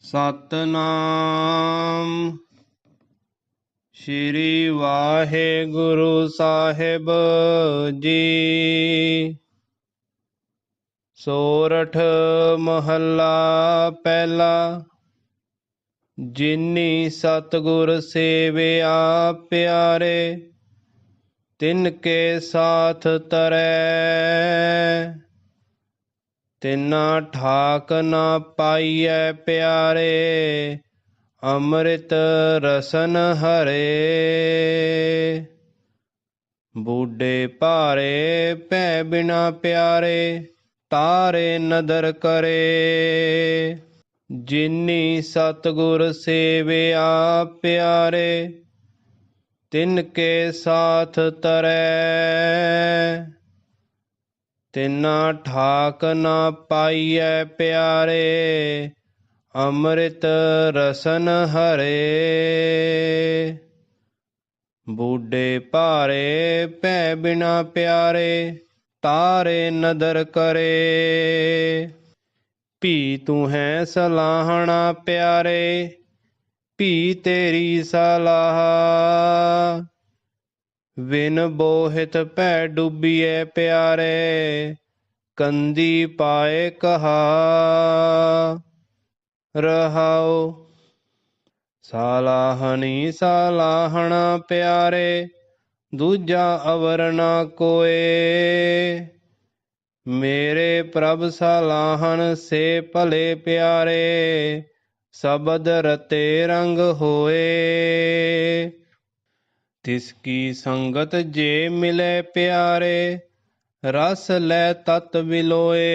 ਸਤਨਾਮ। ਸ਼੍ਰੀ ਵਾਹਿਗੁਰੂ ਸਾਹਿਬ ਜੀ। ਸੋਰਠ ਮਹੱਲਾ ਪਹਿਲਾ, ਜਿਨੀ ਸਤਗੁਰ ਸੇਵਿਆ ਪਿਆਰੇ, ਤਿਨ ਕੇ ਸਾਥ ਤਰੈ। ਤਿਨਾ ਠਾਕ ਨਾ ਪਾਈਐ ਪਿਆਰੇ, ਅੰਮ੍ਰਿਤ ਰਸਨ ਹਰੇ। ਬੂਢੇ ਭਾਰੇ ਭੈ ਬਿਨਾ ਪਿਆਰੇ, ਤਾਰੇ ਨਦਰ ਕਰੇ। ਜਿਨੀ ਸਤਗੁਰ ਸੇਵਿਆ ਪਿਆਰੇ, ਤਿਨ ਕੇ ਸਾਥ ਤਰੈ। ਤਿਨਾ ਠਾਕ ਨਾ ਪਾਈਐ ਪਿਆਰੇ, ਅੰਮ੍ਰਿਤ ਰਸਨ ਹਰੇ। ਬੂਢੇ ਭਾਰੇ ਭੈ ਬਿਨਾ ਪਿਆਰੇ, ਤਾਰੇ ਨਦਰ ਕਰੇ। ਭੀ ਤੂੰ ਹੈ ਸਲਾਹਣਾ ਪਿਆਰੇ, ਭੀ ਤੇਰੀ ਸਲਾਹ। ਵਿਨ ਬੋਹਿਤ ਭੈ ਡੁੱਬੀਐ ਪਿਆਰੇ, ਕੰਦੀ ਪਾਏ ਕਹਾ। ਰਹਾਉ ਸਾਲਾਹਣੀ ਸਾਲਾਹਣਾ ਪਿਆਰੇ, ਦੂਜਾ ਅਵਰ ਨਾ ਕੋਏ। ਮੇਰੇ ਪ੍ਰਭ ਸਾਲਾਹਣ ਸੇ ਭਲੇ ਪਿਆਰੇ, ਸਬਦ ਰਤੇ ਰੰਗ ਹੋਏ। ਤਿਸ ਕੀ ਸੰਗਤ ਜੇ ਮਿਲੇ ਪਿਆਰੇ, ਰਸ ਲੈ ਤਤ ਵਿਲੋਏ।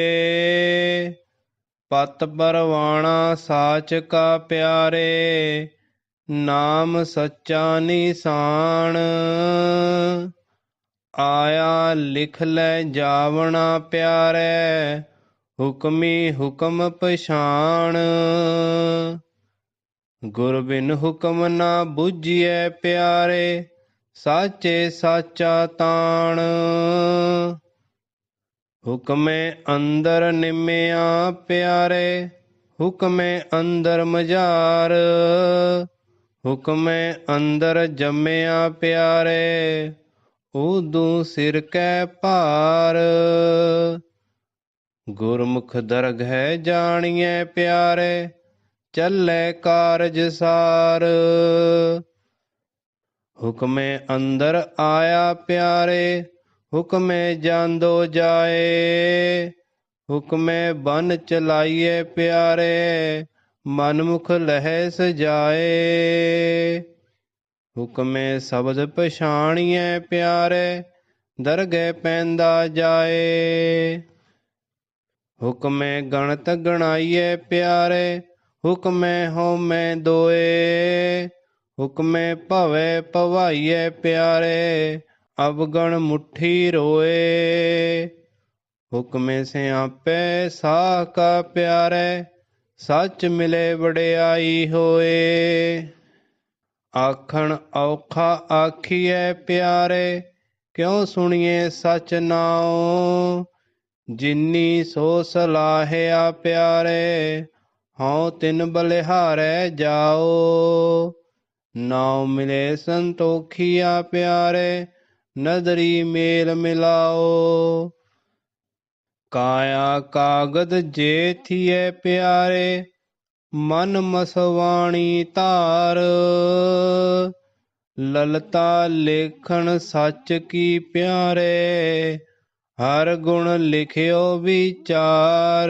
ਪਤ ਪਰਵਾਣਾ ਸਾਚ ਕਾ ਪਿਆਰੇ, ਨਾਮ ਸੱਚਾ ਨਿਸ਼ਾਨ। ਆਇਆ ਲਿਖ ਲੈ ਜਾਵਣਾ ਪਿਆਰੇ, ਹੁਕਮੀ ਹੁਕਮ ਪਛਾਣ। ਗੁਰ ਬਿਨ ਹੁਕਮ ਨਾ ਬੁਝਿਐ ਪਿਆਰੇ ਸਾਚੇ ਸਾਚਾ ਤਾਣ। ਹੁਕਮੇ ਅੰਦਰ ਨਿਮਿਆ ਪਿਆਰੇ, ਹੁਕਮੇ ਅੰਦਰ ਮਝਾਰ। ਹੁਕਮੇ ਅੰਦਰ ਜੰਮਿਆ ਪਿਆਰੇ ਉਦੂ ਸਿਰ ਕੈ ਭਾਰ। ਗੁਰਮੁਖ ਦਰਗਹਿ ਜਾਣੀਐ ਪਿਆਰੇ, ਚੱਲੇ ਕਾਰਜ ਸਾਰ। ਹੁਕਮੇ ਅੰਦਰ ਆਇਆ ਪਿਆਰੇ, ਹੁਕਮੇ ਜਾਂਦੋ ਜਾਏ। ਹੁਕਮੇ ਬਨ ਚਲਾਈਏ ਪਿਆਰੇ, ਮਨਮੁਖ ਲਹਿ ਸਜਾਏ ਹੁਕਮੇ ਸ਼ਬਦ ਪਛਾਣੀਏ ਪਿਆਰੇ, ਦਰਗਹਿ ਪੈਂਦਾ ਜਾਏ। ਹੁਕਮੇ ਗਣਤ ਗਣਾਈਏ ਪਿਆਰੇ, ਹੁਕਮੇ ਹੋਮੈ ਦੋਏ। ਹੁਕਮੇ ਭਵੈ ਭਵਾਈਏ ਪਿਆਰੇ, ਅਵਗਣ ਮੁਠੀ ਰੋਏ। ਹੁਕਮੇ ਸਿਆਪੈ ਸਾਹ ਕਾ ਪਿਆਰੇ, ਸੱਚ ਮਿਲੇ ਵਡਿਆਈ ਹੋਏ। ਆਖਣ ਔਖਾ ਆਖੀਐ ਪਿਆਰੇ, ਕਿਉ ਸੁਣੀਏ ਸਚ ਨਾਉ? ਜਿਨੀ ਸੋ ਸਲਾਹਿਆ ਪਿਆਰੇ, ਹਉ ਤਿਨ ਬਲਿਹਾਰੈ ਜਾਓ ਨਾਉ ਮਿਲੇ ਸੰਤੋਖੀਆ ਪਿਆਰੇ ਨਦਰੀ ਮੇਲ ਮਿਲਾਓ। ਕਾਇਆ ਕਾਗਦ ਜੇ ਥੀਏ ਪਿਆਰੇ, ਮਨ ਮਸਵਾਣੀ ਧਾਰ। ਲਲਤਾ ਲੇਖਣ ਸੱਚ ਕੀ ਪਿਆਰੇ, ਹਰ ਗੁਣ ਲਿਖਿਓ ਵਿਚਾਰ।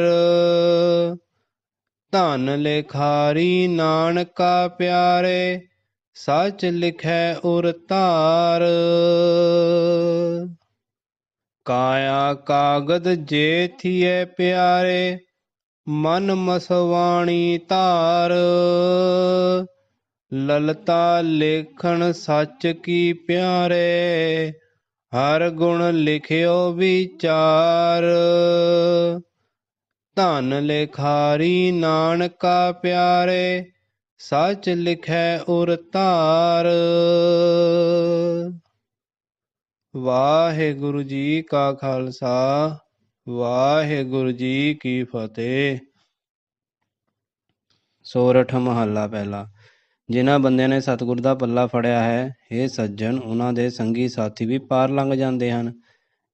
ਧਨ ਲੇਖਾਰੀ ਨਾਨਕਾ ਪਿਆਰੇ ਸੱਚ ਲਿਖੈ ਉਰ ਧਾਰ। ਕਾਇਆ ਕਾਗਦ ਜੇ ਥੀਏ ਪਿਆਰੇ, ਮਨ ਮਸਵਾਣੀ ਧਾਰ। ਲਲਤਾ ਲੇਖਣ ਸੱਚ ਕੀ ਪਿਆਰੇ, ਹਰ ਗੁਣ ਲਿਖਿਓ ਵਿਚਾਰ। ਧਨ ਲਿਖਾਰੀ ਨਾਨਕਾ ਪਿਆਰੇ ਸੱਚ ਲਿਖੈ ਉਰ ਧਾਰ। ਵਾਹਿਗੁਰੂ ਜੀ ਕਾ ਖਾਲਸਾ, ਵਾਹਿਗੁਰੂ ਜੀ ਕੀ ਫਤਿਹ। ਸੋਰਠ ਮਹੱਲਾ ਪਹਿਲਾ। ਜਿਨ੍ਹਾਂ ਬੰਦਿਆਂ ਨੇ ਸਤਿਗੁਰ ਦਾ ਪੱਲਾ ਫੜਿਆ ਹੈ ਇਹ ਸੱਜਣ ਉਹਨਾਂ ਦੇ ਸੰਗੀ ਸਾਥੀ ਵੀ ਪਾਰ ਲੰਘ ਜਾਂਦੇ ਹਨ।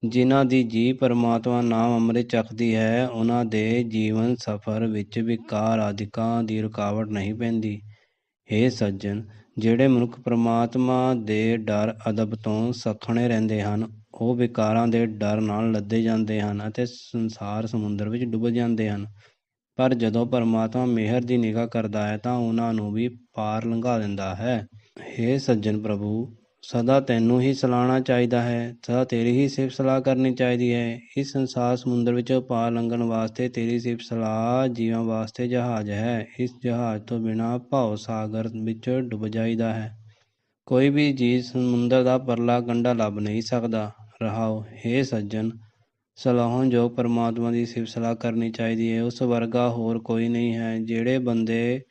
ਜਿਨ੍ਹਾਂ ਦੀ ਜੀ ਪਰਮਾਤਮਾ ਨਾਮ ਅੰਮ੍ਰਿਤ ਚੱਖਦੀ ਹੈ, ਉਹਨਾਂ ਦੇ ਜੀਵਨ ਸਫਰ ਵਿੱਚ ਵਿਕਾਰ ਆਦਿਕਾਂ ਦੀ ਰੁਕਾਵਟ ਨਹੀਂ ਪੈਂਦੀ। ਇਹ ਸੱਜਣ, ਜਿਹੜੇ ਮਨੁੱਖ ਪਰਮਾਤਮਾ ਦੇ ਡਰ ਅਦਬ ਤੋਂ ਸੱਖਣੇ ਰਹਿੰਦੇ ਹਨ, ਉਹ ਵਿਕਾਰਾਂ ਦੇ ਡਰ ਨਾਲ ਲੱਦੇ ਜਾਂਦੇ ਹਨ ਅਤੇ ਸੰਸਾਰ ਸਮੁੰਦਰ ਵਿੱਚ ਡੁੱਬ ਜਾਂਦੇ ਹਨ। ਪਰ ਜਦੋਂ ਪਰਮਾਤਮਾ ਮਿਹਰ ਦੀ ਨਿਗਾਹ ਕਰਦਾ ਹੈ ਤਾਂ ਉਹਨਾਂ ਨੂੰ ਵੀ ਪਾਰ ਲੰਘਾ ਦਿੰਦਾ ਹੈ। ਹੇ ਸੱਜਣ ਪ੍ਰਭੂ ਸਦਾ ਤੈਨੂੰ ਹੀ ਸਲਾਹਣਾ ਚਾਹੀਦਾ ਹੈ, ਸਦਾ ਤੇਰੀ ਹੀ ਸਿਫਤ ਸਲਾਹ ਕਰਨੀ ਚਾਹੀਦੀ ਹੈ। ਇਸ ਸੰਸਾਰ ਸਮੁੰਦਰ ਵਿੱਚੋਂ ਪਾਰ ਲੰਘਣ ਵਾਸਤੇ ਤੇਰੀ ਸਿਫਤ ਸਲਾਹ ਜੀਵਾਂ ਵਾਸਤੇ ਜਹਾਜ਼ ਹੈ। ਇਸ ਜਹਾਜ਼ ਤੋਂ ਬਿਨਾਂ ਭਉ ਸਾਗਰ ਵਿੱਚ ਡੁੱਬ ਜਾਈਦਾ ਹੈ। ਕੋਈ ਵੀ ਜੀਵ ਸਮੁੰਦਰ ਦਾ ਪਰਲਾ ਕੰਢਾ ਲੱਭ ਨਹੀਂ ਸਕਦਾ। ਰਹਾਓ, ਹੇ ਸੱਜਣ, ਸਲਾਹੋਂ ਜੋ ਪਰਮਾਤਮਾ ਦੀ ਸਿਫਤ ਸਲਾਹ ਕਰਨੀ ਚਾਹੀਦੀ ਹੈ, ਉਸ ਵਰਗਾ ਹੋਰ ਕੋਈ ਨਹੀਂ ਹੈ, ਜਿਹੜੇ ਬੰਦੇ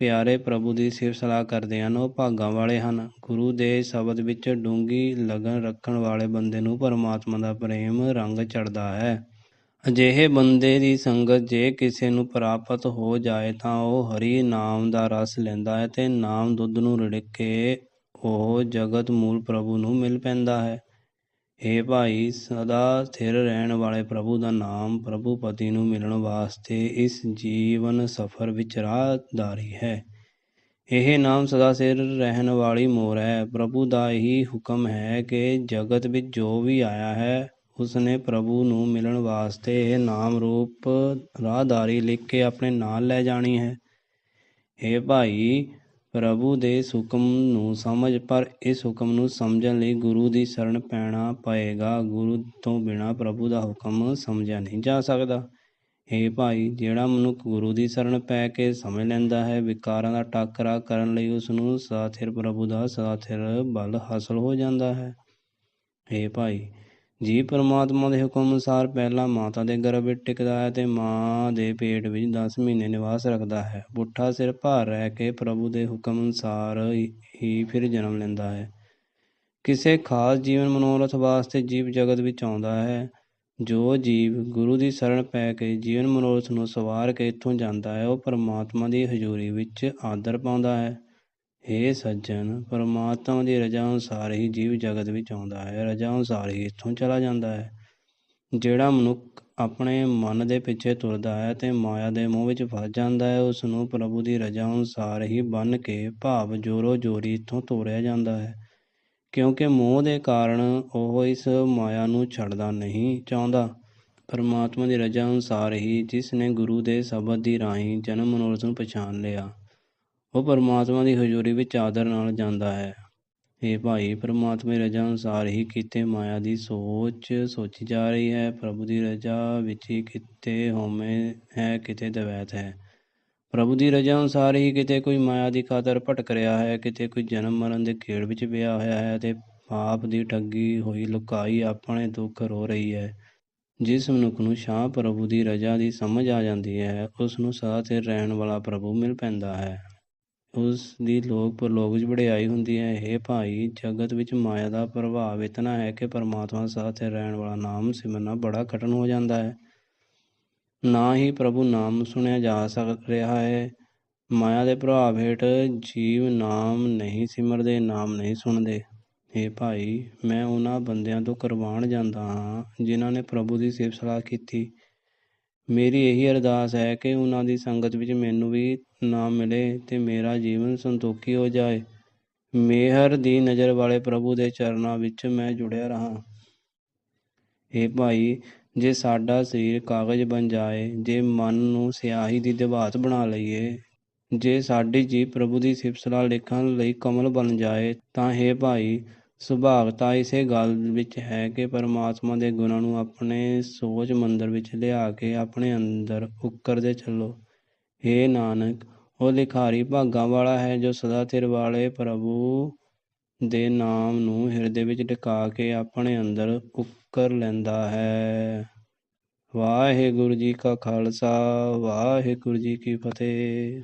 ਪਿਆਰੇ ਪ੍ਰਭੂ ਦੀ ਸਿਫਤ ਸਲਾਹ ਕਰਦੇ ਹਨ, ਉਹ ਭਾਗਾਂ ਵਾਲੇ ਹਨ। ਗੁਰੂ ਦੇ ਸ਼ਬਦ ਵਿੱਚ ਡੂੰਘੀ ਲਗਨ ਰੱਖਣ ਵਾਲੇ ਬੰਦੇ ਨੂੰ ਪਰਮਾਤਮਾ ਦਾ ਪ੍ਰੇਮ ਰੰਗ ਚੜਦਾ ਹੈ। ਅਜਿਹੇ ਬੰਦੇ ਦੀ ਸੰਗਤ ਜੇ ਕਿਸੇ ਨੂੰ ਪ੍ਰਾਪਤ ਹੋ ਜਾਏ ਤਾਂ ਉਹ ਹਰੀ ਨਾਮ ਦਾ ਰਸ ਲੈਂਦਾ ਹੈ ਤੇ ਨਾਮ ਦੁੱਧ ਨੂੰ ਰਿੜਕ ਕੇ ਉਹ ਜਗਤ ਮੂਲ ਪ੍ਰਭੂ ਨੂੰ ਮਿਲ ਪੈਂਦਾ ਹੈ। ਏ ਭਾਈ, ਸਦਾ ਸਥਿਰ ਰਹਿਣ ਵਾਲੇ ਪ੍ਰਭੂ ਦਾ ਨਾਮ ਪ੍ਰਭੂ ਪਤੀ ਨੂੰ ਮਿਲਣ ਵਾਸਤੇ ਇਸ ਜੀਵਨ ਸਫਰ ਵਿੱਚ ਰਾਹਦਾਰੀ ਹੈ। ਇਹ ਨਾਮ ਸਦਾ ਸਿਰ ਰਹਿਣ ਵਾਲੀ ਮੋਰ ਹੈ। ਪ੍ਰਭੂ ਦਾ ਹੀ ਹੁਕਮ ਹੈ ਕਿ ਜਗਤ ਵਿੱਚ ਜੋ ਵੀ ਆਇਆ ਹੈ, ਉਸਨੇ ਪ੍ਰਭੂ ਨੂੰ ਮਿਲਣ ਵਾਸਤੇ ਇਹ ਨਾਮ ਰੂਪ ਰਾਹਦਾਰੀ ਲਿਖ ਕੇ ਆਪਣੇ ਨਾਲ ਲੈ ਜਾਣੀ ਹੈ। ਇਹ ਭਾਈ ਪ੍ਰਭੂ ਦੇ ਹੁਕਮ ਨੂੰ ਸਮਝ, ਪਰ ਇਸ ਹੁਕਮ ਨੂੰ ਸਮਝਣ ਲਈ ਗੁਰੂ ਦੀ ਸ਼ਰਨ ਪੈਣਾ ਪਏਗਾ। ਗੁਰੂ ਤੋਂ ਬਿਨਾ ਪ੍ਰਭੂ ਦਾ ਹੁਕਮ ਸਮਝਿਆ ਨਹੀਂ ਜਾ ਸਕਦਾ। ਇਹ ਭਾਈ, ਜਿਹੜਾ ਮਨੁੱਖ ਗੁਰੂ ਦੀ ਸ਼ਰਨ ਪੈ ਕੇ ਸਮਝ ਲੈਂਦਾ ਹੈ, ਵਿਕਾਰਾਂ ਦਾ ਟਾਕਰਾ ਕਰਨ ਲਈ ਉਸ ਨੂੰ ਸਾਥਿਰ ਪ੍ਰਭੂ ਦਾ ਸਾਥਿਰ ਬਲ ਹਾਸਲ ਹੋ ਜਾਂਦਾ ਹੈ। ਇਹ ਭਾਈ ਜੀਵ ਪਰਮਾਤਮਾ ਦੇ ਹੁਕਮ ਅਨੁਸਾਰ ਪਹਿਲਾਂ ਮਾਤਾ ਦੇ ਗਰਭ ਵਿੱਚ ਟਿਕਦਾ ਹੈ ਤੇ ਮਾਂ ਦੇ ਪੇਟ ਵਿੱਚ 10 ਮਹੀਨੇ ਨਿਵਾਸ ਰੱਖਦਾ ਹੈ। ਪੁੱਠਾ ਸਿਰ ਭਾਰ ਰਹਿ ਕੇ ਪ੍ਰਭੂ ਦੇ ਹੁਕਮ ਅਨੁਸਾਰ ਹੀ ਫਿਰ ਜਨਮ ਲੈਂਦਾ ਹੈ। ਕਿਸੇ ਖਾਸ ਜੀਵਨ ਮਨੋਰਥ ਵਾਸਤੇ ਜੀਵ ਜਗਤ ਵਿੱਚ ਆਉਂਦਾ ਹੈ। ਜੋ ਜੀਵ ਗੁਰੂ ਦੀ ਸ਼ਰਨ ਪੈ ਕੇ ਜੀਵਨ ਮਨੋਰਥ ਨੂੰ ਸਵਾਰ ਕੇ ਇੱਥੋਂ ਜਾਂਦਾ ਹੈ, ਉਹ ਪਰਮਾਤਮਾ ਦੀ ਹਜ਼ੂਰੀ ਵਿੱਚ ਆਦਰ ਪਾਉਂਦਾ ਹੈ। हे ਸੱਜਣ, ਪਰਮਾਤਮਾ ਦੀ ਰਜ਼ਾ ਅਨੁਸਾਰ ਹੀ ਜੀਵ ਜਗਤ ਵਿੱਚ ਆਉਂਦਾ ਹੈ, ਰਜ਼ਾ ਅਨੁਸਾਰ ਹੀ ਇੱਥੋਂ ਚਲਾ ਜਾਂਦਾ ਹੈ। ਜਿਹੜਾ ਮਨੁੱਖ ਆਪਣੇ ਮਨ ਦੇ ਪਿੱਛੇ ਤੁਰਦਾ ਹੈ ਅਤੇ ਮਾਇਆ ਦੇ ਮੋਹ ਵਿੱਚ ਫਸ ਜਾਂਦਾ ਹੈ ਉਸ ਨੂੰ ਪ੍ਰਭੂ ਦੀ ਰਜ਼ਾ ਅਨੁਸਾਰ ਹੀ ਬੰਨ ਕੇ ਭਾਵ ਜੋਰੋ ਜੋਰੀ ਇੱਥੋਂ ਤੋਰਿਆ ਜਾਂਦਾ ਹੈ। ਕਿਉਂਕਿ ਮੋਹ ਦੇ ਕਾਰਨ ਉਹ ਇਸ ਮਾਇਆ ਨੂੰ ਛੱਡਦਾ ਨਹੀਂ ਚਾਹੁੰਦਾ। ਪਰਮਾਤਮਾ ਦੀ ਰਜ਼ਾ ਅਨੁਸਾਰ ਹੀ ਜਿਸ ਨੇ ਗੁਰੂ ਦੇ ਸ਼ਬਦ ਦੀ ਰਾਹੀਂ ਜਨਮ ਮਨੋਰਥ ਨੂੰ ਪਛਾਣ ਲਿਆ ਉਹ ਪਰਮਾਤਮਾ ਦੀ ਹਜ਼ੂਰੀ ਵਿੱਚ ਆਦਰ ਨਾਲ ਜਾਂਦਾ ਹੈ। ਇਹ ਭਾਈ, ਪਰਮਾਤਮਾ ਦੀ ਰਜ਼ਾ ਅਨੁਸਾਰ ਹੀ ਕਿਤੇ ਮਾਇਆ ਦੀ ਸੋਚ ਸੋਚੀ ਜਾ ਰਹੀ ਹੈ। ਪ੍ਰਭੂ ਦੀ ਰਜ਼ਾ ਵਿੱਚ ਹੀ ਕਿਤੇ ਹਉਮੈ ਹੈ, ਕਿਤੇ ਦਵੈਤ ਹੈ। ਪ੍ਰਭੂ ਦੀ ਰਜ਼ਾ ਅਨੁਸਾਰ ਹੀ ਕਿਤੇ ਕੋਈ ਮਾਇਆ ਦੀ ਖਾਤਰ ਭਟਕ ਰਿਹਾ ਹੈ, ਕਿਤੇ ਕੋਈ ਜਨਮ ਮਰਨ ਦੇ ਖੇੜ ਵਿੱਚ ਪਿਆ ਹੋਇਆ ਹੈ ਤੇ ਪਾਪ ਦੀ ਠੱਗੀ ਹੋਈ ਲੁਕਾਈ ਆਪਣੇ ਦੁੱਖ ਰੋ ਰਹੀ ਹੈ। ਜਿਸ ਮਨੁੱਖ ਨੂੰ ਸ਼ਾਹ ਪ੍ਰਭੂ ਦੀ ਰਜ਼ਾ ਦੀ ਸਮਝ ਆ ਜਾਂਦੀ ਹੈ, ਉਸ ਨੂੰ ਸਦਾ ਸਿਰ ਰਹਿਣ ਵਾਲਾ ਪ੍ਰਭੂ ਮਿਲ ਪੈਂਦਾ ਹੈ। ਉਸ ਦੀ ਲੋਕ ਪਰਲੋਕ ਵਿੱਚ ਵਡਿਆਈ ਹੁੰਦੀ ਹੈ। ਇਹ ਭਾਈ, ਜਗਤ ਵਿੱਚ ਮਾਇਆ ਦਾ ਪ੍ਰਭਾਵ ਇਤਨਾ ਹੈ ਕਿ ਪਰਮਾਤਮਾ ਸਾਥ ਰਹਿਣ ਵਾਲਾ ਨਾਮ ਸਿਮਰਨਾ ਬੜਾ ਕਠਨ ਹੋ ਜਾਂਦਾ ਹੈ। ਨਾ ਹੀ ਪ੍ਰਭੂ ਨਾਮ ਸੁਣਿਆ ਜਾ ਸਕ, ਰਿਹਾ ਹੈ। ਮਾਇਆ ਦੇ ਪ੍ਰਭਾਵ ਹੇਠ ਜੀਵ ਨਾਮ ਨਹੀਂ ਸਿਮਰਦੇ, ਨਾਮ ਨਹੀਂ ਸੁਣਦੇ। ਇਹ ਭਾਈ, ਮੈਂ ਉਹਨਾਂ ਬੰਦਿਆਂ ਤੋਂ ਕੁਰਬਾਨ ਜਾਂਦਾ ਹਾਂ, ਜਿਨ੍ਹਾਂ ਨੇ ਪ੍ਰਭੂ ਦੀ ਸੇਵ ਸਲਾਹ ਕੀਤੀ। ਮੇਰੀ ਇਹੀ ਅਰਦਾਸ ਹੈ ਕਿ ਉਹਨਾਂ ਦੀ ਸੰਗਤ ਵਿੱਚ ਮੈਨੂੰ ਵੀ ਨਾਮ ਮਿਲੇ ਤੇ ਮੇਰਾ ਜੀਵਨ ਸੰਤੋਖੀ ਹੋ ਜਾਏ। ਮਿਹਰ ਦੀ ਨਜ਼ਰ ਵਾਲੇ ਪ੍ਰਭੂ ਦੇ ਚਰਨਾਂ ਵਿੱਚ ਮੈਂ ਜੁੜਿਆ ਰਹਾ। ਇਹ ਭਾਈ, ਜੇ ਸਾਡਾ ਸਰੀਰ ਕਾਗਜ਼ ਬਣ ਜਾਏ, ਜੇ ਮਨ ਨੂੰ ਸਿਆਹੀ ਦੀ ਦਿਵਾਤ ਬਣਾ ਲਈਏ, ਜੇ ਸਾਡੀ ਜੀ ਪ੍ਰਭੂ ਦੀ ਸਿਫਤ ਸਲਾਹ ਲਿਖਣ ਲਈ ਕਮਲ ਬਣ ਜਾਏ, ਤਾਂ ਹੈ ਭਾਈ ਸੁਭਾਗਤਾ ਇਸੇ ਗੱਲ ਵਿੱਚ ਹੈ ਕਿ ਪਰਮਾਤਮਾ ਦੇ ਗੁਣਾਂ ਨੂੰ ਆਪਣੇ ਸੋਚ ਮੰਦਰ ਵਿੱਚ ਲਿਆ ਕੇ ਆਪਣੇ ਅੰਦਰ ਉਕਰਦੇ ਚੱਲੋ। हे ਨਾਨਕ, ਉਹ ਲਿਖਾਰੀ ਭਾਗਾਂ ਵਾਲਾ ਹੈ ਜੋ ਸਦਾ ਥਿਰ ਵਾਲੇ ਪ੍ਰਭੂ ਦੇ ਨਾਮ ਨੂੰ ਹਿਰਦੇ ਵਿੱਚ ਟਿਕਾ ਕੇ ਆਪਣੇ ਅੰਦਰ ਉੱਕਰ ਲੈਂਦਾ ਹੈ। ਵਾਹਿਗੁਰੂ ਜੀ ਕਾ ਖਾਲਸਾ, ਵਾਹਿਗੁਰੂ ਜੀ ਕੀ ਫਤਿਹ।